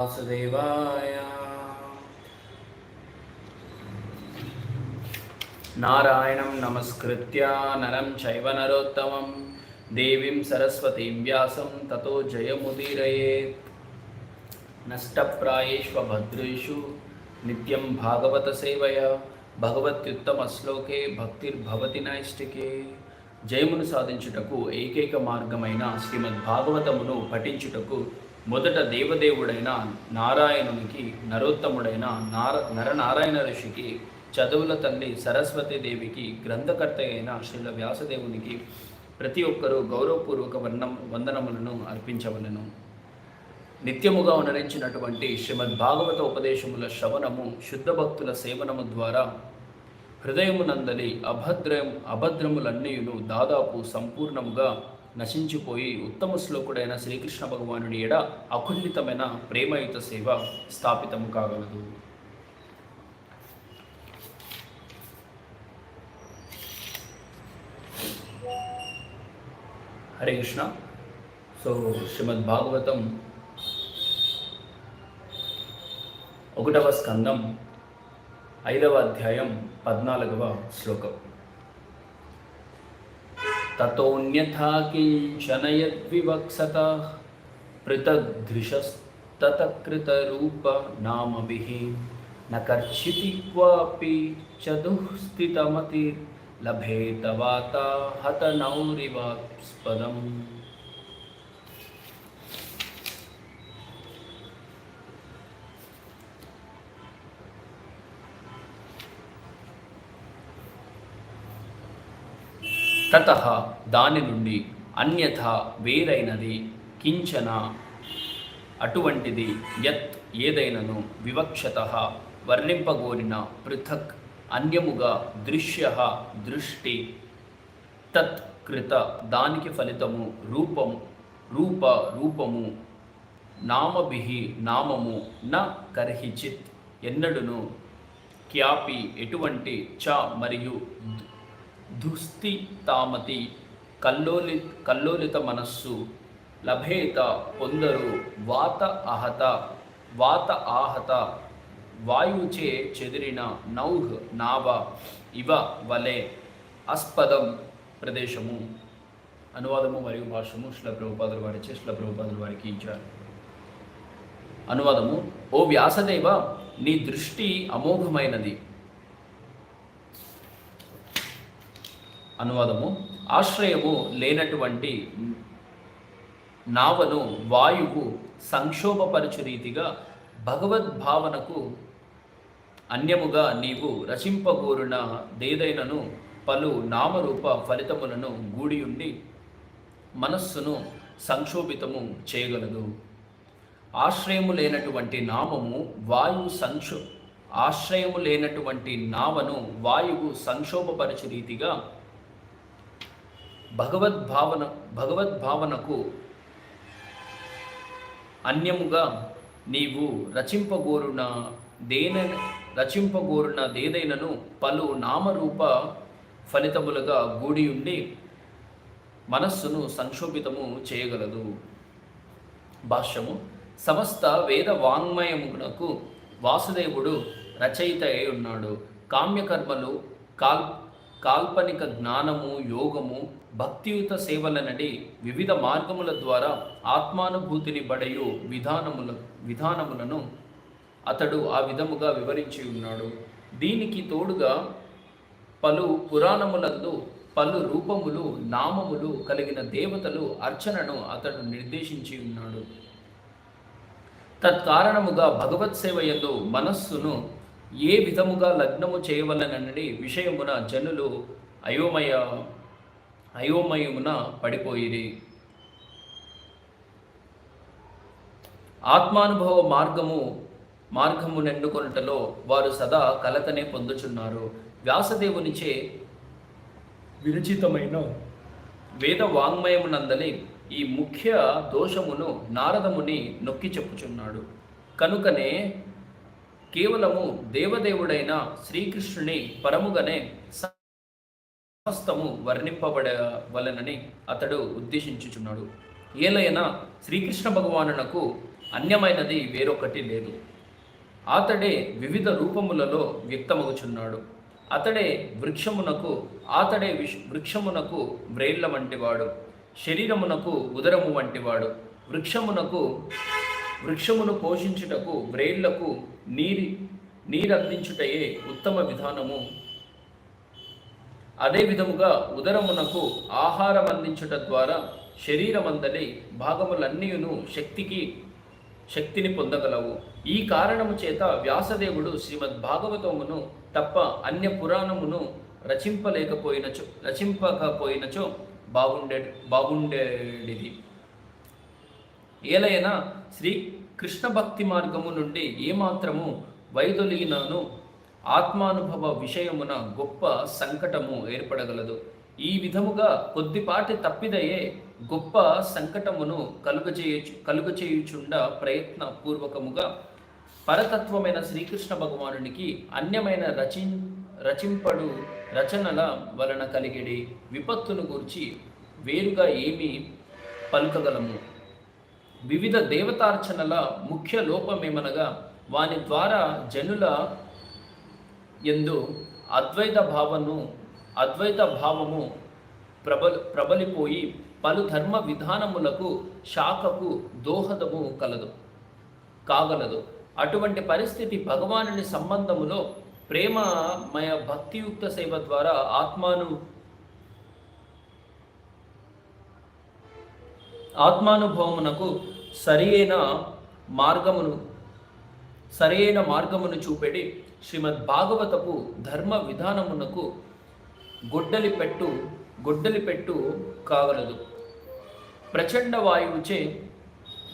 వాసుదేవాయ. నారాయణం నమస్కృత్య నరం చైవ నరోత్తమం. దేవీం సరస్వతీం వ్యాసం తతో జయముదీరయేత్. నష్టప్రాయేష్వభద్రేషు నిత్యం భాగవత సేవయ. భగవత్యుత్తమ శ్లోకే భక్తిర్భవతి నైష్టికే జయమును సాధించుటకు ఏకైక మార్గమైన శ్రీమద్ భాగవతమును పఠించుటకు మొదట దేవదేవుడైన నారాయణునికి నరోత్తముడైన నార నరనారాయణ ఋషికి చదువుల తల్లి సరస్వతీదేవికి గ్రంథకర్త అయిన శ్రీల వ్యాసదేవునికి ప్రతి ఒక్కరూ గౌరవపూర్వక వర్ణం వందనములను అర్పించవలను. నిత్యముగా ఉనరించినటువంటి శ్రీమద్ భాగవత ఉపదేశముల శ్రవణము శుద్ధ భక్తుల సేవనము ద్వారా హృదయమునందలి అభద్రం అభద్రములన్నీయును దాదాపు సంపూర్ణముగా నశించిపోయి ఉత్తమ శ్లోకుడైన శ్రీకృష్ణ భగవానుడి ఎడ అఖండితమైన ప్రేమయుత సేవ స్థాపితము కాగలదు. హరే కృష్ణ. సో శ్రీమద్ భాగవతం ఒకటవ స్కందం ఐదవ అధ్యాయం పద్నాలుగవ శ్లోకం. ततोऽन्यथा किञ्चनयद्विवक्सता। पृथग्धृशस्ततकृतरूपनामभिः न कर्षिति क्वापि च दुःस्थितमतिर्लभेत वाता हतनौरिवास्पदम् తత దాని నుండి అన్యథ వేరైనది కించన అటువంటిది యత్ ఏదైనను వివక్షత వర్ణింపగోరిన పృథక్ అన్యముగా దృశ్య దృష్టి తత్ కృత దానికి ఫలితము రూపం రూప రూపము నామభి నామము న కర్హిచిత్ ఎన్నడును క్యాపి ఎటువంటి చ మరియు దుస్థి తామతి కల్లోలి కల్లోలిత మనస్సు లభేత పొందరు వాత అహత వాత ఆహత వాయుచే చెదిరిన నౌహ్ నావ ఇవ వలె అస్పదం ప్రదేశము. అనువాదము మరియు భాషము శ్ల ప్రభుపాదుల వారిచే శ్ల ప్రభుపాదుల వారికి ఇచ్చారు. అనువాదము ఓ వ్యాసదేవ నీ దృష్టి అమోఘమైనది. అనువాదము. ఆశ్రయము లేనటువంటి నావను వాయువు సంక్షోభపరచు రీతిగా భగవద్భావనకు అన్యముగా నీవు రచింపగోరున దేదైనను పలు నామరూప ఫలితములను గూడియుండి మనస్సును సంక్షోభితము చేయగలదు. ఆశ్రయము లేనటువంటి నామము వాయువు సంక్షో ఆశ్రయము లేనటువంటి నావను వాయువు సంక్షోభపరచు రీతిగా భగవద్భావన భగవద్భావనకు అన్యముగా నీవు రచింపగోరున దేన రచింపగోరున దేదైనను పలు నామరూప ఫలితములుగా గూడి ఉండి మనస్సును సంక్షోభితము చేయగలదు. భాష్యము సమస్త వేద వాంగ్మయమునకు వాసుదేవుడు రచయిత అయి ఉన్నాడు. కామ్యకర్మలు కాల్ కాల్పనిక జ్ఞానము యోగము భక్తియుత సేవలనడి వివిధ మార్గముల ద్వారా ఆత్మానుభూతిని బడయు విధానముల విధానములను అతడు ఆ విధముగా వివరించి ఉన్నాడు. దీనికి తోడుగా పలు పురాణములందు పలు రూపములు నామములు కలిగిన దేవతలు అర్చనను అతడు నిర్దేశించి ఉన్నాడు. తత్కారణముగా భగవత్ సేవ ఎందు మనస్సును ఏ విధముగా లగ్నము చేయవలనని విషయమున జనులు అయోమయ అయోమయమున పడిపోయిరి. ఆత్మానుభవ మార్గము మార్గము నెన్నుకొనుటలో వారు సదా కలతనే పొందుచున్నారు. వ్యాసదేవునిచే విరచితమైన వేద వాంగ్మయమునందలి ఈ ముఖ్య దోషమును నారదముని నొక్కి చెప్పుచున్నాడు. కనుకనే కేవలము దేవదేవుడైన శ్రీకృష్ణుని పరముగానే సమస్తము వర్ణింపబడవలనని అతడు ఉద్దేశించుచున్నాడు. ఏలైనా శ్రీకృష్ణ భగవానునకు అన్యమైనది వేరొకటి లేదు. అతడే వివిధ రూపములలో వ్యక్తమగుచున్నాడు. అతడే వృక్షమునకు అతడే విష్ వృక్షమునకు వ్రేళ్ళ వంటివాడు. శరీరమునకు ఉదరము వంటివాడు. వృక్షమునకు వృక్షమును పోషించుటకు వ్రేళ్ళకు నీరి నీరందించుటయే ఉత్తమ విధానము. అదే విధముగా ఉదరమునకు ఆహారం అందించుట ద్వారా శరీరమందలి భాగములన్నీయును శక్తికి శక్తిని పొందగలవు. ఈ కారణము చేత వ్యాసదేవుడు శ్రీమద్ భాగవతమును తప్ప అన్య పురాణమును రచింపలేకపోయినచో రచింపకపోయినచో బాగుండే బాగుండేది ఏలైనా శ్రీ కృష్ణ భక్తి మార్గము నుండి ఏమాత్రము వైదొలిగినాను ఆత్మానుభవ విషయమున గొప్ప సంకటము ఏర్పడగలదు. ఈ విధముగా కొద్దిపాటి తప్పిదయే గొప్ప సంకటమును కలుగజేయచు కలుగచేయుచుండ ప్రయత్న పూర్వకముగా పరతత్వమైన శ్రీకృష్ణ భగవానునికి అన్యమైన రచి రచింపడు రచనల వలన కలిగిడి విపత్తును గూర్చి వేరుగా ఏమీ పలుకగలము. వివిధ దేవతార్చనల ముఖ్య లోపమేమనగా వాని ద్వారా జనుల ఎందు అద్వైత భావను అద్వైత భావము ప్రబల ప్రబలిపోయి పలు ధర్మ విధానములకు శాఖకు దోహదము కలదు కాగలదు. అటువంటి పరిస్థితి భగవానుని సంబంధములో ప్రేమమయ భక్తియుక్త సేవ ద్వారా ఆత్మాను ఆత్మానుభవమునకు సరియైన మార్గమును సరియైన మార్గమును చూపెడి శ్రీమద్ భాగవతపు ధర్మ విధానమునకు గొడ్డలి పెట్టు గొడ్డలి పెట్టు కాగలదు ప్రచండ వాయువుచే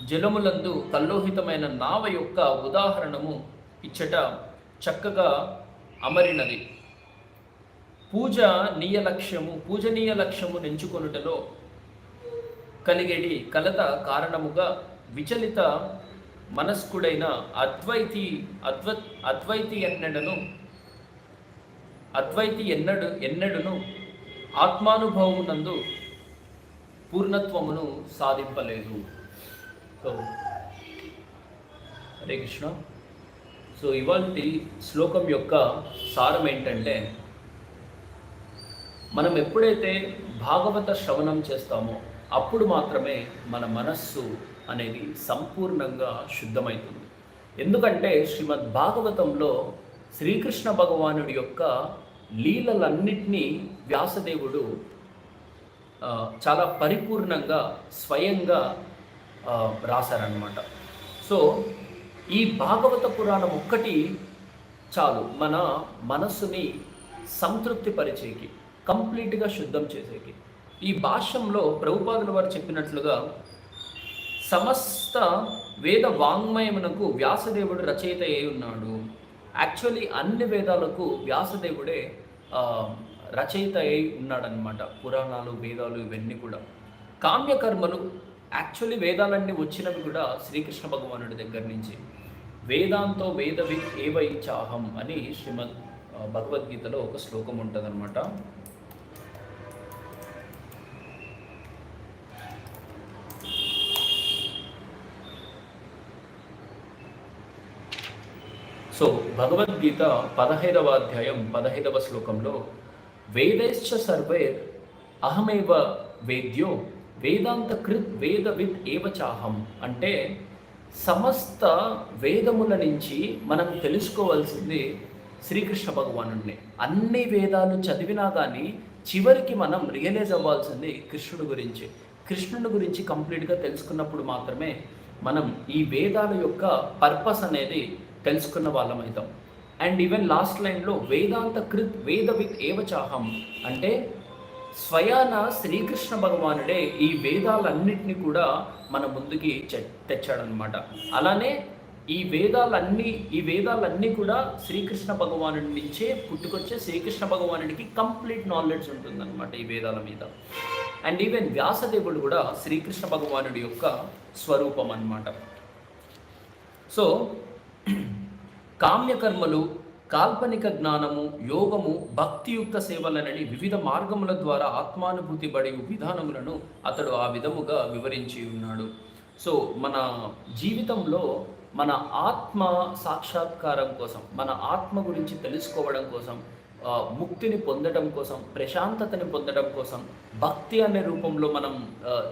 జలములందు కల్లోహితమైన నావ యొక్క ఉదాహరణము ఇచ్చట చక్కగా అమరినది. పూజ నీయ లక్ష్యము పూజనీయ లక్ష్యము నెంచుకొనుటలో కలిగేటి కలత కారణముగా విచలిత మనస్కుడైన అద్వైతి అద్వ అద్వైతి ఎన్నడను అద్వైతి ఎన్నడు ఎన్నడును ఆత్మానుభవమునందు పూర్ణత్వమును సాధింపలేదు. సో హరే కృష్ణ. సో ఇవాళ శ్లోకం యొక్క సారం ఏంటంటే మనం ఎప్పుడైతే భాగవత శ్రవణం చేస్తామో అప్పుడు మాత్రమే మన మనస్సు అనేది సంపూర్ణంగా శుద్ధమవుతుంది ఎందుకంటే శ్రీమద్ భాగవతంలో శ్రీకృష్ణ భగవానుడి యొక్క లీలలన్నింటినీ వ్యాసదేవుడు చాలా పరిపూర్ణంగా స్వయంగా రాశారనమాట సో ఈ భాగవత పురాణం ఒక్కటి చాలు. మన మనస్సుని సంతృప్తి పరిచేకి కంప్లీట్గా శుద్ధం చేసేకి. ఈ భాష్యంలో ప్రభుపాదుల వారు చెప్పినట్లుగా సమస్త వేద వాంగ్మయమునకు వ్యాసదేవుడు రచయిత అయి ఉన్నాడు. యాక్చువల్లీ అన్ని వేదాలకు వ్యాసదేవుడే రచయిత అయి ఉన్నాడనమాట పురాణాలు వేదాలు ఇవన్నీ కూడా. కామ్యకర్మలు యాక్చువల్లీ వేదాలన్నీ వచ్చినవి కూడా శ్రీకృష్ణ భగవానుడి దగ్గర నుంచి. వేదాంతో వేదవి ఏవై చాహం అని శ్రీమద్ భగవద్గీతలో ఒక శ్లోకం ఉంటుందన్నమాట. సో భగవద్గీత పదహైదవ అధ్యాయం పదహైదవ శ్లోకంలో వేదైశ్చ సర్వే అహమేవ వేద్యో వేదాంత కృత్ వేదవిత్ ఏవ చాహం అంటే సమస్త వేదముల నుంచి మనం తెలుసుకోవాల్సింది శ్రీకృష్ణ భగవానుడిని. అన్ని వేదాలు చదివినా కానీ చివరికి మనం రియలైజ్ అవ్వాల్సింది కృష్ణుడు గురించి. కృష్ణుడి గురించి కంప్లీట్గా తెలుసుకున్నప్పుడు మాత్రమే మనం ఈ వేదాల యొక్క పర్పస్ అనేది తెలుసుకున్న వాళ్ళం అవుతాం. అండ్ ఈవెన్ లాస్ట్ లైన్లో వేదాంత కృత్ వేద విత్ ఏవచాహం అంటే స్వయాన శ్రీకృష్ణ భగవానుడే ఈ వేదాలన్నిటిని కూడా మన ముందుకి తెచ్చాడనమాట అలానే ఈ వేదాలన్నీ ఈ వేదాలన్నీ కూడా శ్రీకృష్ణ భగవాను నుంచే పుట్టుకొచ్చే శ్రీకృష్ణ భగవానుడికి కంప్లీట్ నాలెడ్జ్ ఉంటుందన్నమాట ఈ వేదాల మీద. అండ్ ఈవెన్ వ్యాసదేవుడు కూడా శ్రీకృష్ణ భగవానుడి యొక్క స్వరూపం అన్నమాట సో కామ్యకర్మలు కాల్పనిక జ్ఞానము యోగము భక్తియుక్త సేవలనని వివిధ మార్గముల ద్వారా ఆత్మానుభూతి పడే విధానములను అతడు ఆ విధముగా వివరించి ఉన్నాడు. సో మన జీవితంలో మన ఆత్మ సాక్షాత్కారం కోసం మన ఆత్మ గురించి తెలుసుకోవడం కోసం ముక్తిని పొందడం కోసం ప్రశాంతతని పొందడం కోసం భక్తి అనే రూపంలో మనం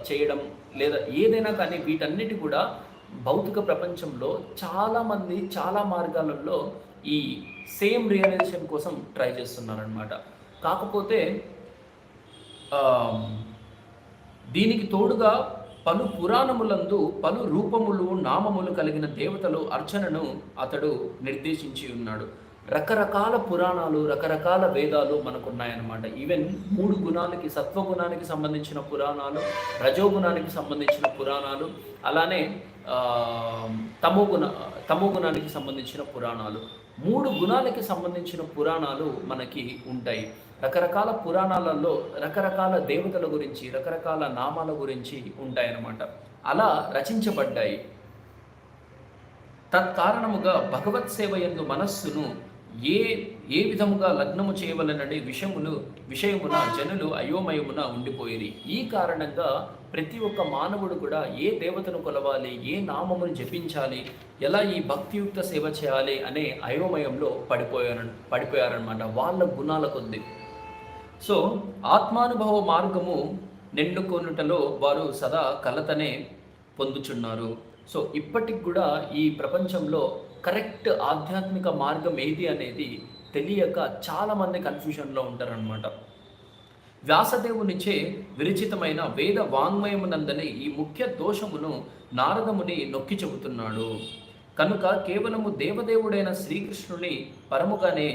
చేయడం లేదా ఏదైనా కానీ వీటన్నిటి కూడా భౌతిక ప్రపంచంలో చాలామంది చాలా మార్గాలలో ఈ సేమ్ రియలైజేషన్ కోసం ట్రై చేస్తున్నారనమాట కాకపోతే దీనికి తోడుగా పలు పురాణములందు పలు రూపములు నామములు కలిగిన దేవతలు అర్చనను అతడు నిర్దేశించి ఉన్నాడు. రకరకాల పురాణాలు రకరకాల వేదాలు మనకు ఉన్నాయన్నమాట ఈవెన్ మూడు గుణాలకి సత్వగుణానికి సంబంధించిన పురాణాలు రజోగుణానికి సంబంధించిన పురాణాలు అలానే తమో గుణ తమో గుణానికి సంబంధించిన పురాణాలు. మూడు గుణాలకి సంబంధించిన పురాణాలు మనకి ఉంటాయి. రకరకాల పురాణాలలో రకరకాల దేవతల గురించి రకరకాల నామాల గురించి ఉంటాయన్నమాట. అలా రచించబడ్డాయి. తత్కారణముగా భగవత్ సేవ ఎందు మనస్సును ఏ ఏ విధముగా లగ్నము చేయవలననే విషయములు విషయమున జనులు అయోమయమున ఉండిపోయేది. ఈ కారణంగా ప్రతి ఒక్క మానవుడు కూడా ఏ దేవతను కొలవాలి ఏ నామమును జపించాలి ఎలా ఈ భక్తియుక్త సేవ చేయాలి అనే అయోమయంలో పడిపోయారు పడిపోయారనమాట వాళ్ళ గుణాల కొద్ది సో ఆత్మానుభవ మార్గము నిండుకొనుటలో వారు సదా కలతనే పొందుచున్నారు. సో ఇప్పటికి కూడా ఈ ప్రపంచంలో కరెక్ట్ ఆధ్యాత్మిక మార్గం ఏది అనేది తెలియక చాలామంది కన్ఫ్యూషన్లో ఉంటారనమాట వ్యాసదేవునిచే విరచితమైన వేద వాంగ్మయమునందని ఈ ముఖ్య దోషమును నారదముని నొక్కి చెబుతున్నాడు. కనుక కేవలము దేవదేవుడైన శ్రీకృష్ణుని పరముగానే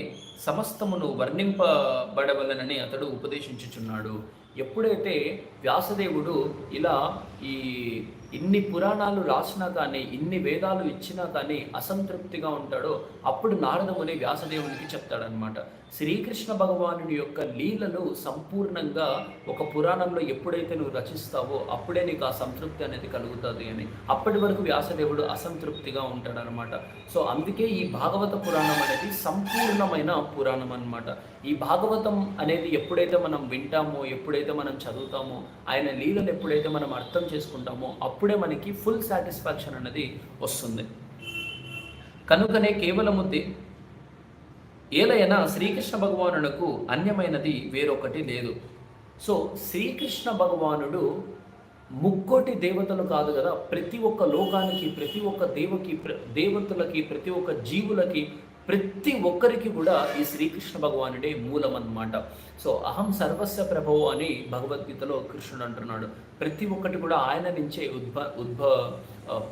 సమస్తమును వర్ణింపబడవలనని అతడు ఉపదేశించుచున్నాడు. ఎప్పుడైతే వ్యాసదేవుడు ఇలా ఈ ఇన్ని పురాణాలు రాసినా కానీ ఇన్ని వేదాలు ఇచ్చినా కానీ అసంతృప్తిగా ఉంటాడో అప్పుడు నారదముని వ్యాసదేవునికి చెప్తాడనమాట శ్రీకృష్ణ భగవానుని యొక్క లీలలు సంపూర్ణంగా ఒక పురాణంలో ఎప్పుడైతే నువ్వు రచిస్తావో అప్పుడే నీకు ఆ సంతృప్తి అనేది కలుగుతుంది అని. అప్పటి వరకు వ్యాసదేవుడు అసంతృప్తిగా ఉంటాడనమాట. సో అందుకే ఈ భాగవత పురాణం అనేది సంపూర్ణమైన పురాణం అనమాట ఈ భాగవతం అనేది ఎప్పుడైతే మనం వింటామో ఎప్పుడైతే మనం చదువుతామో ఆయన లీలలు ఎప్పుడైతే మనం అర్థం చేసుకుంటామో అప్పుడే మనకి ఫుల్ సాటిస్ఫాక్షన్ అనేది వస్తుంది. కనుకనే కేవలము దే ఏలైనా శ్రీకృష్ణ భగవానునకు అన్యమైనది వేరొకటి లేదు. సో శ్రీకృష్ణ భగవానుడు ముక్కోటి దేవతలు కాదు కదా ప్రతి ఒక్క లోకానికి ప్రతి ఒక్క దేవకి ప్ర- దేవతలకి ప్రతి ఒక్క జీవులకి ప్రతి ఒక్కరికి కూడా ఈ శ్రీకృష్ణ భగవానుడే మూలం అన్నమాట సో అహం సర్వస్వ ప్రభవు అని భగవద్గీతలో కృష్ణుడు అంటున్నాడు. ప్రతి ఒక్కటి కూడా ఆయన నుంచే ఉద్భ ఉద్భ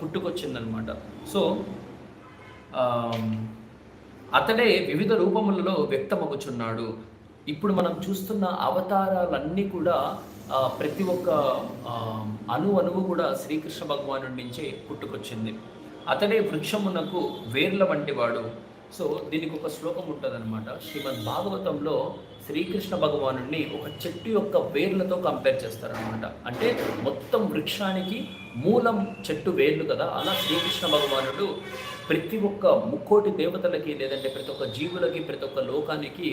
పుట్టుకొచ్చిందనమాట సో అతడే వివిధ రూపములలో వ్యక్తమగుచున్నాడు. ఇప్పుడు మనం చూస్తున్న అవతారాలన్నీ కూడా ప్రతి ఒక్క అణు అణువు కూడా శ్రీకృష్ణ భగవాను నుంచే పుట్టుకొచ్చింది. అతడే వృక్షమునకు వేర్ల వంటివాడు సో దీనికి ఒక శ్లోకం ఉంటుందన్నమాట. శ్రీమద్ భాగవతంలో శ్రీకృష్ణ భగవాను ఒక చెట్టు యొక్క వేర్లతో కంపేర్ చేస్తారనమాట అంటే మొత్తం వృక్షానికి మూలం చెట్టు వేర్లు కదా అలా శ్రీకృష్ణ భగవానుడు ప్రతి ఒక్క ముక్కోటి దేవతలకి లేదంటే ప్రతి ఒక్క జీవులకి ప్రతి ఒక్క లోకానికి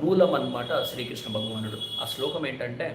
మూలం అన్నమాట శ్రీకృష్ణ భగవానుడు. ఆ శ్లోకం ఏంటంటే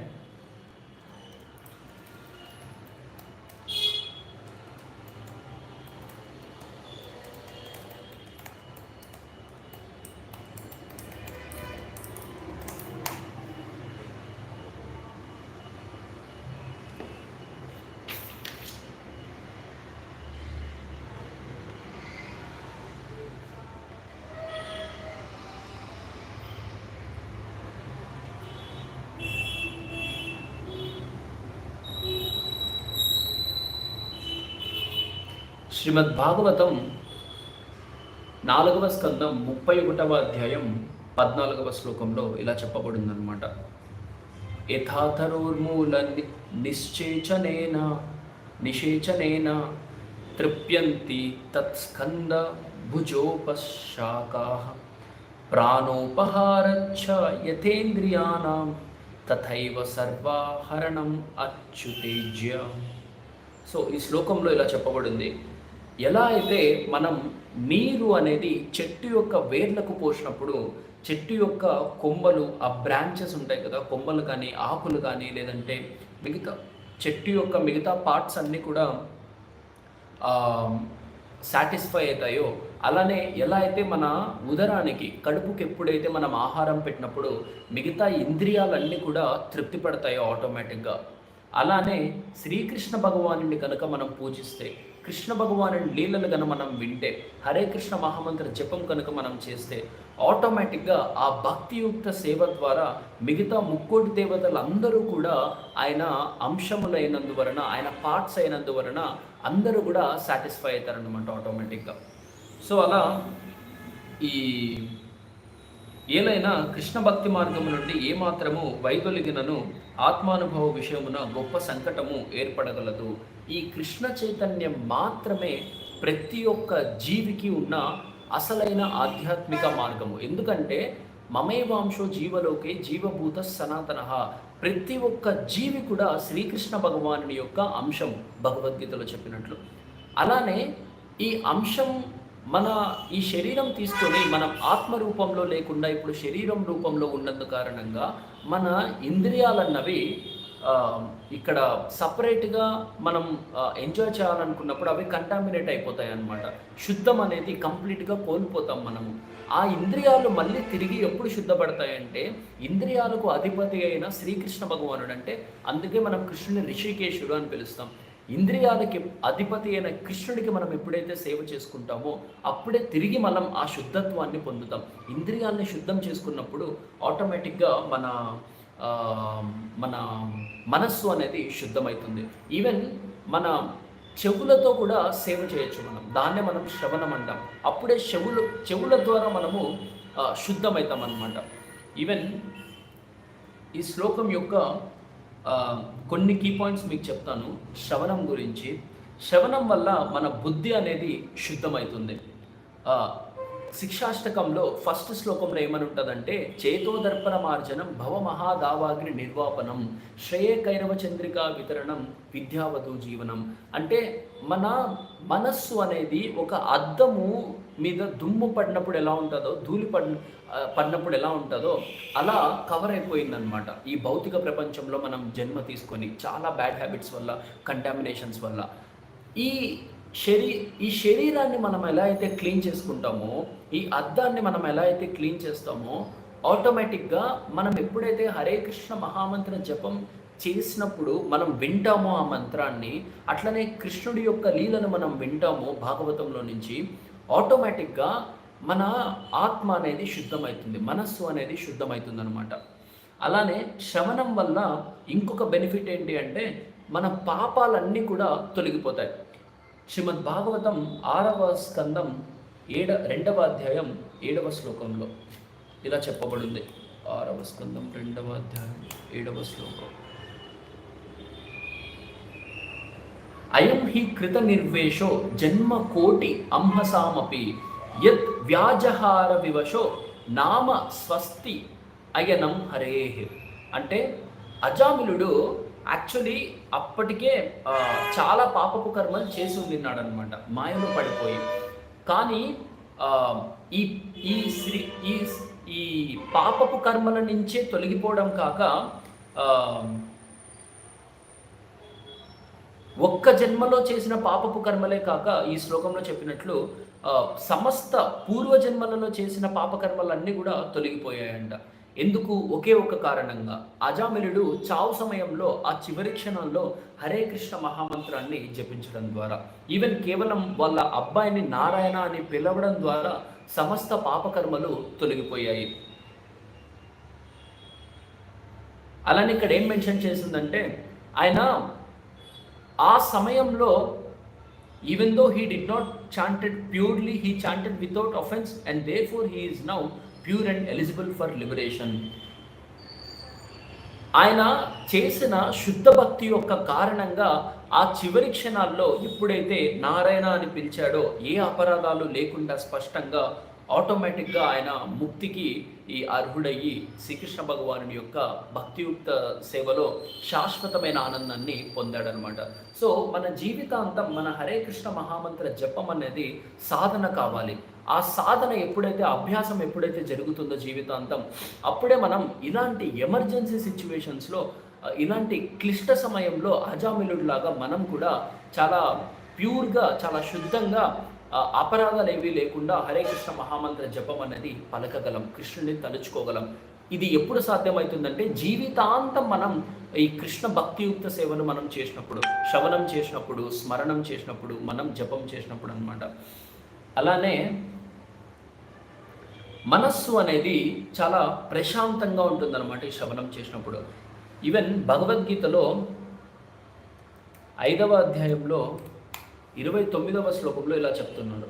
శ్రీమద్ భాగవతం నాలుగవ స్కందం ముప్పై ఒకటవ అధ్యాయం పద్నాలుగవ శ్లోకంలో ఇలా చెప్పబడిందనమాట యథాతరోర్మూల ని- నిశ్చేచనేన నిషేచనేన తృప్యంతి తత్స్కంద భుజోపశాఖా ప్రాణోపహారచ్చ యథేంద్రియాణం తథైవ సర్వాహరణం అచ్యుతేజ్య. సో ఈ శ్లోకంలో ఇలా చెప్పబడింది. ఎలా అయితే మనం నీరు అనేది చెట్టు యొక్క వేర్లకు పోసినప్పుడు చెట్టు యొక్క కొమ్మలు ఆ బ్రాంచెస్ ఉంటాయి కదా కొమ్మలు కానీ ఆకులు కానీ లేదంటే మిగతా చెట్టు యొక్క మిగతా పార్ట్స్ అన్నీ కూడా సాటిస్ఫై అవుతాయో అలానే ఎలా అయితే మన ఉదరానికి కడుపుకి ఎప్పుడైతే మనం ఆహారం పెట్టినప్పుడు మిగతా ఇంద్రియాలన్నీ కూడా తృప్తి పడతాయో ఆటోమేటిక్గా అలానే శ్రీకృష్ణ భగవానుని కనుక మనం పూజిస్తే కృష్ణ భగవాను లీలలు కనుక మనం వింటే హరే కృష్ణ మహామంత్ర జపం కనుక మనం చేస్తే ఆటోమేటిక్గా ఆ భక్తియుక్త సేవ ద్వారా మిగతా ముక్కోటి దేవతలందరూ కూడా ఆయన అంశములైనందువలన ఆయన పార్ట్స్ అయినందువలన అందరూ కూడా సాటిస్ఫై అవుతారనమాట ఆటోమేటిక్గా. సో అలా ఈ ఏలైనా కృష్ణ భక్తి మార్గము నుండి ఏమాత్రము వైదొలిగినను ఆత్మానుభవ విషయమున గొప్ప సంకటము ఏర్పడగలదు. ఈ కృష్ణ చైతన్యం మాత్రమే ప్రతి ఒక్క జీవికి ఉన్న అసలైన ఆధ్యాత్మిక మార్గము. ఎందుకంటే మమేవాంశో జీవలోకే జీవభూత సనాతన. ప్రతి ఒక్క జీవి కూడా శ్రీకృష్ణ భగవానుని యొక్క అంశం భగవద్గీతలో చెప్పినట్లు. అలానే ఈ అంశం మన ఈ శరీరం తీసుకొని మనం ఆత్మ రూపంలో లేకుండా ఇప్పుడు శరీరం రూపంలో ఉన్నందు కారణంగా మన ఇంద్రియాలన్నవి ఇక్కడ సపరేట్గా మనం ఎంజాయ్ చేయాలనుకున్నప్పుడు అవి కంటామినేట్ అయిపోతాయి అన్నమాట శుద్ధం అనేది కంప్లీట్గా కోల్పోతాం మనము. ఆ ఇంద్రియాలు మళ్ళీ తిరిగి ఎప్పుడు శుద్ధపడతాయంటే ఇంద్రియాలకు అధిపతి అయిన శ్రీకృష్ణ భగవానుడు అంటే అందుకే మనం కృష్ణుని రిషికేశుడు అని పిలుస్తాం. ఇంద్రియాలకి అధిపతి అయిన కృష్ణుడికి మనం ఎప్పుడైతే సేవ చేసుకుంటామో అప్పుడే తిరిగి మనం ఆ శుద్ధత్వాన్ని పొందుతాం. ఇంద్రియాలని శుద్ధం చేసుకున్నప్పుడు ఆటోమేటిక్గా మన మన మనస్సు అనేది శుద్ధమవుతుంది. ఈవెన్ మన చెవులతో కూడా సేవ చేయొచ్చు మనం. దాన్నే మనం శ్రవణం అంటాం. అప్పుడే చెవులు చెవుల ద్వారా మనము శుద్ధమవుతాం అన్నమాట ఈవెన్ ఈ శ్లోకం యొక్క కొన్ని కీ పాయింట్స్ మీకు చెప్తాను. శ్రవణం గురించి. శ్రవణం వల్ల మన బుద్ధి అనేది శుద్ధమవుతుంది శిక్షాష్టకంలో ఫస్ట్ శ్లోకంలో ఏమని ఉంటుందంటే చేతోదర్పణ మార్జనం భవమహాదావాగ్ని నిర్వాపనం శ్రేయ కైరవ చంద్రికా వితరణం విద్యావధు జీవనం. అంటే మన మనస్సు అనేది ఒక అద్దము మీద దుమ్ము పడినప్పుడు ఎలా ఉంటుందో ధూళి పడి పడినప్పుడు ఎలా ఉంటుందో అలా కవర్ అయిపోయిందనమాట ఈ భౌతిక ప్రపంచంలో మనం జన్మ తీసుకొని చాలా బ్యాడ్ హ్యాబిట్స్ వల్ల కంటామినేషన్స్ వల్ల ఈ శరీ ఈ శరీరాన్ని మనం ఎలా అయితే క్లీన్ చేసుకుంటామో ఈ అద్దాన్ని మనం ఎలా అయితే క్లీన్ చేస్తామో ఆటోమేటిక్గా మనం ఎప్పుడైతే హరే కృష్ణ మహామంత్ర జపం చేసినప్పుడు మనం వింటామో ఆ మంత్రాన్ని అట్లనే కృష్ణుడి యొక్క లీలను మనం వింటామో భాగవతంలో నుంచి ఆటోమేటిక్గా మన ఆత్మ అనేది శుద్ధమవుతుంది మనస్సు అనేది శుద్ధమవుతుంది అనమాట అలానే శ్రవణం వల్ల ఇంకొక బెనిఫిట్ ఏంటి అంటే మన పాపాలన్నీ కూడా తొలగిపోతాయి. శ్రీమద్ భాగవతం ఆరవ స్కందం ఏడ రెండవ అధ్యాయం ఏడవ శ్లోకంలో ఇలా చెప్పబడింది. ఆరవ స్కందం రెండవ అధ్యాయం ఏడవ శ్లోకం. అయం హి కృత నిర్వేశో జన్మ కోటి అంహసామపి యత్ వ్యాజహార వివశో నామ స్వస్తి అయనం హరేహ్ అంటే అజామిలుడు యాక్చువల్లీ అప్పటికే చాలా పాపపు కర్మలు చేసి ఉన్నాడు అనమాట మాయలో పడిపోయి. కానీ ఈ ఈ శ్రీ ఈ ఈ పాపపు కర్మల నుంచే తొలగిపోవడం కాక ఒక్క జన్మలో చేసిన పాపపు కర్మలే కాక ఈ శ్లోకంలో చెప్పినట్లు సమస్త పూర్వ జన్మలలో చేసిన పాపకర్మలన్నీ కూడా తొలగిపోయాయంట. ఎందుకు? ఒకే ఒక కారణంగా. అజామిలుడు చావు సమయంలో ఆ చివరి క్షణంలో హరే కృష్ణ మహామంత్రాన్ని జపించడం ద్వారా ఈవెన్ కేవలం వాళ్ళ అబ్బాయిని నారాయణ అని పిలవడం ద్వారా సమస్త పాపకర్మలు తొలగిపోయాయి. అలానే ఇక్కడ ఏం మెన్షన్ చేసిందంటే ఆయన ఆ సమయంలో even though he did not chanted purely he chanted without offense and therefore he is now pure and eligible for liberation ఆయన చేసిన శుద్ధ భక్తి యొక్క కారణంగా ఆ చివరి క్షణాల్లో ఎప్పుడైతే నారాయణ అని పిలిచాడో ఏ అపరాధాలు లేకుండా స్పష్టంగా ఆటోమేటిక్గా ఆయన ముక్తికి ఈ అర్హుడయ్యి శ్రీకృష్ణ భగవానుని యొక్క భక్తియుక్త సేవలో శాశ్వతమైన ఆనందాన్ని పొందాడనమాట. సో మన జీవితాంతం మన హరే కృష్ణ మహామంత్ర జపం అనేది సాధన కావాలి. ఆ సాధన ఎప్పుడైతే అభ్యాసం ఎప్పుడైతే జరుగుతుందో జీవితాంతం అప్పుడే మనం ఇలాంటి ఎమర్జెన్సీ సిచ్యువేషన్స్లో ఇలాంటి క్లిష్ట సమయంలో అజామిలుడిలాగా మనం కూడా చాలా ప్యూర్గా చాలా శుద్ధంగా అపరాధాలు ఏవి లేకుండా హరే కృష్ణ మహామంత్ర జపం అనేది పలకగలం కృష్ణుని తలుచుకోగలం. ఇది ఎప్పుడు సాధ్యమవుతుందంటే జీవితాంతం మనం ఈ కృష్ణ భక్తియుక్త సేవను మనం చేసినప్పుడు శ్రవణం చేసినప్పుడు స్మరణం చేసినప్పుడు మనం జపం చేసినప్పుడు అనమాట అలానే మనస్సు అనేది చాలా ప్రశాంతంగా ఉంటుందన్నమాట ఈ శ్రవణం చేసినప్పుడు. ఈవెన్ భగవద్గీతలో ఐదవ అధ్యాయంలో ఇరవై తొమ్మిదవ శ్లోకంలో ఇలా చెప్తున్నాడు.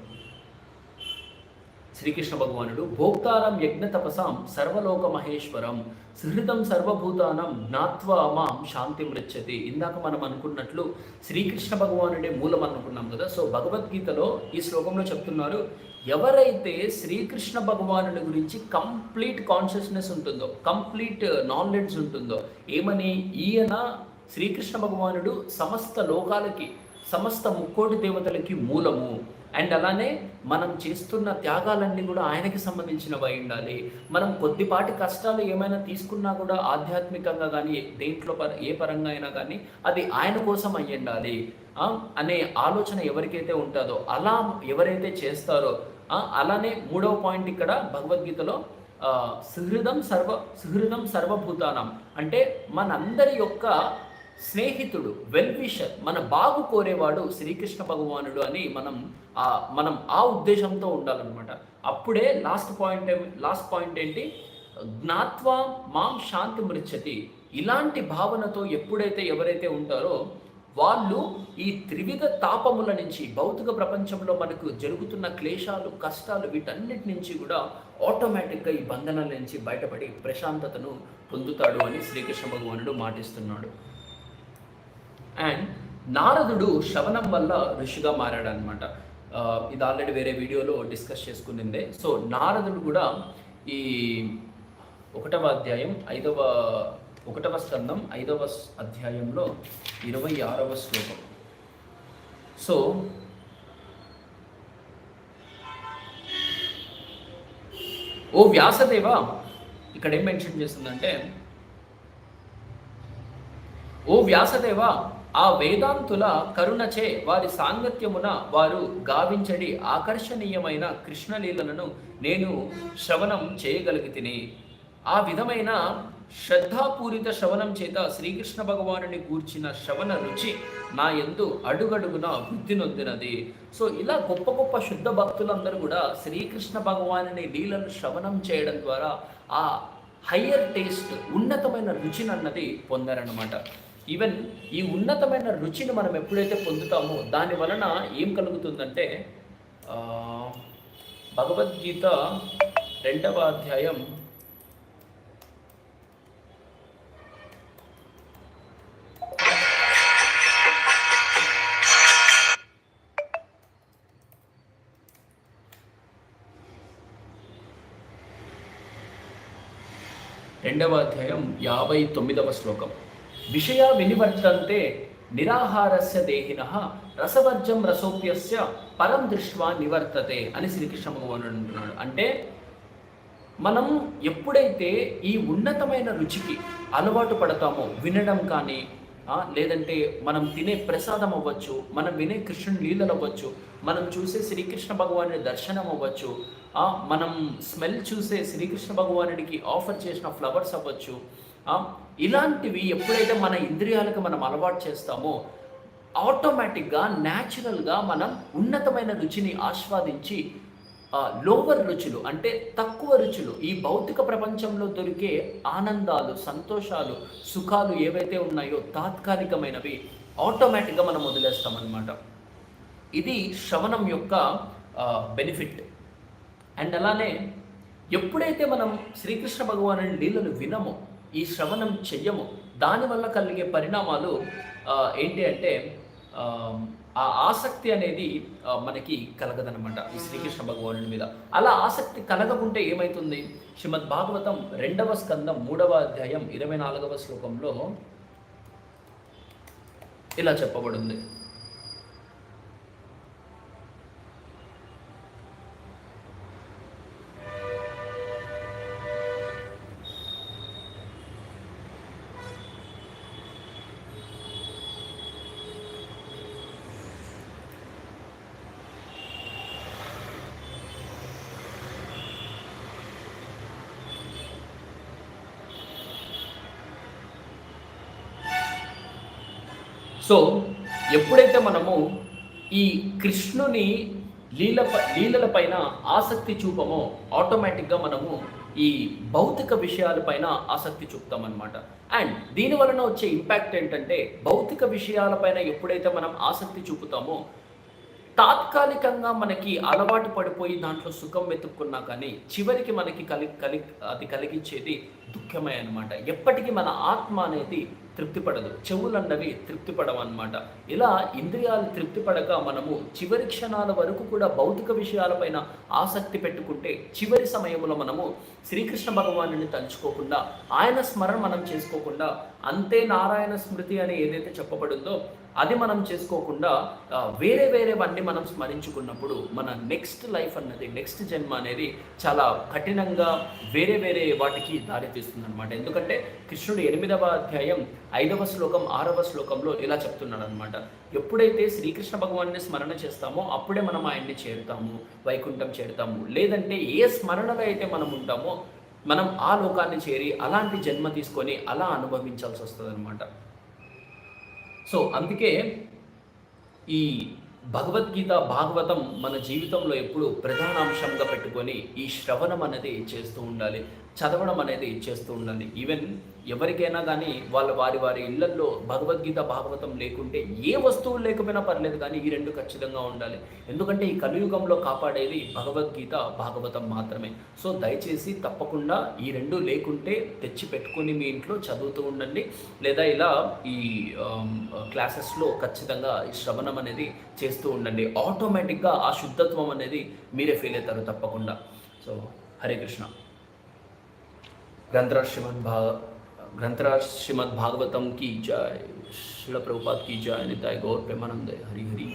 శ్రీకృష్ణ భగవానుడు భోక్తారం యజ్ఞ తపసాం సర్వలోక మహేశ్వరం సుహృతం సర్వభూతానం జ్ఞాత్వా మాం శాంతి మృచ్చతి ఇందాక మనం అనుకున్నట్లు శ్రీకృష్ణ భగవానుడే మూలం అనుకున్నాం కదా. సో భగవద్గీతలో ఈ శ్లోకంలో చెప్తున్నారు ఎవరైతే శ్రీకృష్ణ భగవానుడి గురించి కంప్లీట్ కాన్షియస్నెస్ ఉంటుందో కంప్లీట్ నాలెడ్జ్ ఉంటుందో ఏమని ఈయన శ్రీకృష్ణ భగవానుడు సమస్త లోకాలకి సమస్త ముక్కోటి దేవతలకి మూలము. అండ్ అలానే మనం చేస్తున్న త్యాగాలన్నీ కూడా ఆయనకి సంబంధించినవి ఉండాలి. మనం కొద్దిపాటి కష్టాలు ఏమైనా తీసుకున్నా కూడా ఆధ్యాత్మికంగా కానీ దేంట్లో పర ఏ పరంగా అయినా కానీ అది ఆయన కోసం అయ్యి ఉండాలి. అనే ఆలోచన ఎవరికైతే ఉంటుందో అలా ఎవరైతే చేస్తారో అలానే మూడవ పాయింట్ ఇక్కడ భగవద్గీతలో సుహృదం సర్వ సుహృదం సర్వభూతానం. అంటే మనందరి యొక్క స్నేహితుడు వెల్విషర్ మన బాగు కోరేవాడు శ్రీకృష్ణ భగవానుడు అని మనం ఆ మనం ఆ ఉద్దేశంతో ఉండాలన్నమాట. అప్పుడే లాస్ట్ పాయింట్ లాస్ట్ పాయింట్ ఏంటి? జ్ఞాత్వా మాం శాంతి మృచ్చతి ఇలాంటి భావనతో ఎప్పుడైతే ఎవరైతే ఉంటారో వాళ్ళు ఈ త్రివిధ తాపముల నుంచి భౌతిక ప్రపంచంలో మనకు జరుగుతున్న క్లేశాలు కష్టాలు వీటన్నిటి నుంచి కూడా ఆటోమేటిక్గా ఈ బంధనాల నుంచి బయటపడి ప్రశాంతతను పొందుతాడు అని శ్రీకృష్ణ భగవానుడు మాటిస్తున్నాడు. అండ్ నారదుడు శవనం వల్ల ఋషిగా మారాడు అనమాట ఇది ఆల్రెడీ వేరే వీడియోలో డిస్కస్ చేసుకునిందే. సో నారదుడు కూడా ఈ ఒకటవ అధ్యాయం ఐదవ ఒకటవ స్కందం ఐదవ అధ్యాయంలో ఇరవై ఆరవ శ్లోకం. సో ఓ వ్యాసదేవ ఇక్కడ ఏం మెన్షన్ చేస్తుందంటే ఓ వ్యాసదేవ ఆ వేదాంతుల కరుణచే వారి సాంగత్యమున వారు గావించడి ఆకర్షణీయమైన కృష్ణలీలలను నేను శ్రవణం చేయగలిగితిని. ఆ విధమైన శ్రద్ధాపూరిత శ్రవణం చేత శ్రీకృష్ణ భగవానుని గూర్చిన శ్రవణ రుచి నా ఎందు అడుగడుగున వృద్ధి నొందినది. సో ఇలా గొప్ప గొప్ప శుద్ధ భక్తులందరూ కూడా శ్రీకృష్ణ భగవానుని లీలను శ్రవణం చేయడం ద్వారా ఆ హయ్యర్ టేస్ట్ ఉన్నతమైన రుచిని అన్నది పొందారనమాట ఈవెన్ ఈ ఉన్నతమైన రుచిని మనం ఎప్పుడైతే పొందుతామో దాని వలన ఏం కలుగుతుందంటే భగవద్గీత రెండవ అధ్యాయం రెండవ అధ్యాయం యాభై తొమ్మిదవ శ్లోకం. విషయ వినివర్తంతే నిరాహారస్య దేహిన రసవర్జం రసోప్యస్య పరం దృష్వా నివర్తతే అని శ్రీకృష్ణ భగవానుడు అంటున్నాడు. అంటే మనం ఎప్పుడైతే ఈ ఉన్నతమైన రుచికి అలవాటు పడతామో వినడం కానీ లేదంటే మనం తినే ప్రసాదం అవ్వచ్చు మనం వినే కృష్ణుని లీలలు అవ్వచ్చు మనం చూసే శ్రీకృష్ణ భగవానుడి దర్శనం అవ్వచ్చు మనం స్మెల్ చూసే శ్రీకృష్ణ భగవానుడికి ఆఫర్ చేసిన ఫ్లవర్స్ అవ్వచ్చు ఇలాంటివి ఎప్పుడైతే మన ఇంద్రియాలకు మనం అలవాటు చేస్తామో ఆటోమేటిక్గా న్యాచురల్గా మనం ఉన్నతమైన రుచిని ఆస్వాదించి లోవర్ రుచులు అంటే తక్కువ రుచులు ఈ భౌతిక ప్రపంచంలో దొరికే ఆనందాలు సంతోషాలు సుఖాలు ఏవైతే ఉన్నాయో తాత్కాలికమైనవి ఆటోమేటిక్గా మనం వదిలేస్తాం ఇది శ్రవణం యొక్క బెనిఫిట్ అండ్ అలానే ఎప్పుడైతే మనం శ్రీకృష్ణ భగవాను లీలలు వినమో ఈ శ్రవణం చెయ్యము. దానివల్ల కలిగే పరిణామాలు ఏంటి అంటే ఆ, ఆసక్తి అనేది మనకి కలగదనమాట ఈ శ్రీకృష్ణ భగవానుడి మీద. అలా ఆసక్తి కలగకుంటే ఏమవుతుంది శ్రీమద్ భాగవతం రెండవ స్కందం మూడవ అధ్యాయం ఇరవై నాలుగవ శ్లోకంలో ఇలా చెప్పబడింది. సో ఎప్పుడైతే మనము ఈ కృష్ణుని లీల లీలల పైన ఆసక్తి చూపమో ఆటోమేటిక్గా మనము ఈ భౌతిక విషయాలపైన ఆసక్తి చూపుతాం అనమాట అండ్ దీని వలన వచ్చే ఇంపాక్ట్ ఏంటంటే భౌతిక విషయాలపైన ఎప్పుడైతే మనం ఆసక్తి చూపుతామో తాత్కాలికంగా మనకి అలవాటు పడిపోయి దాంట్లో సుఖం వెతుక్కున్నా కానీ చివరికి మనకి కలి కలి అది కలిగించేది ముఖ్యమైన అనమాట ఎప్పటికీ మన ఆత్మ అనేది తృప్తిపడదు. చెవులన్నవి తృప్తిపడవు అనమాట ఇలా ఇంద్రియాలు తృప్తిపడక మనము చివరి క్షణాల వరకు కూడా భౌతిక విషయాలపైన ఆసక్తి పెట్టుకుంటే చివరి సమయంలో మనము శ్రీకృష్ణ భగవాను తలుచుకోకుండా ఆయన స్మరణ మనం చేసుకోకుండా అంతే నారాయణ స్మృతి అని ఏదైతే చెప్పబడిందో అది మనం చేసుకోకుండా వేరే వేరేవన్నీ మనం స్మరించుకున్నప్పుడు మన నెక్స్ట్ లైఫ్ అన్నది నెక్స్ట్ జన్మ అనేది చాలా కఠినంగా వేరే వేరే వాటికి దారితీస్తుంది. అనమాట ఎందుకంటే కృష్ణుడు ఎనిమిదవ అధ్యాయం ఐదవ శ్లోకం ఆరవ శ్లోకంలో ఇలా చెప్తున్నాడు అనమాట ఎప్పుడైతే శ్రీకృష్ణ భగవాన్ని స్మరణ చేస్తామో అప్పుడే మనం ఆయన్ని చేరుతాము వైకుంఠం చేరుతాము. లేదంటే ఏ స్మరణలో అయితే మనం ఉంటామో మనం ఆ లోకాన్ని చేరి అలాంటి జన్మ తీసుకొని అలా అనుభవించాల్సి వస్తుంది అనమాట సో అందుకే ఈ భగవద్గీత భాగవతం మన జీవితంలో ఎప్పుడు ప్రధాన అంశంగా పెట్టుకొని ఈ శ్రవణం అనేది చేస్తూ ఉండాలి. చదవడం అనేది చేస్తూ ఉండండి. ఈవెన్ ఎవరికైనా కానీ వాళ్ళ వారి వారి ఇళ్ళల్లో భగవద్గీత భాగవతం లేకుంటే ఏ వస్తువు లేకపోయినా పర్లేదు కానీ ఈ రెండు ఖచ్చితంగా ఉండాలి. ఎందుకంటే ఈ కలియుగంలో కాపాడేది భగవద్గీత భాగవతం మాత్రమే. సో దయచేసి తప్పకుండా ఈ రెండు లేకుంటే తెచ్చి పెట్టుకొని మీ ఇంట్లో చదువుతూ ఉండండి. లేదా ఇలా ఈ క్లాసెస్లో ఖచ్చితంగా ఈ శ్రవణం అనేది చేస్తూ ఉండండి. ఆటోమేటిక్గా ఆ శుద్ధత్వం అనేది మీరే ఫీల్ అవుతారు తప్పకుండా. సో హరే కృష్ణ. ग्रंथराज श्रीमद भाग ग्रंथराज श्रीमद भागवतम की जय। शिल प्रभुपाद की जय। निताय गौर प्रेमानंद। हरि हरि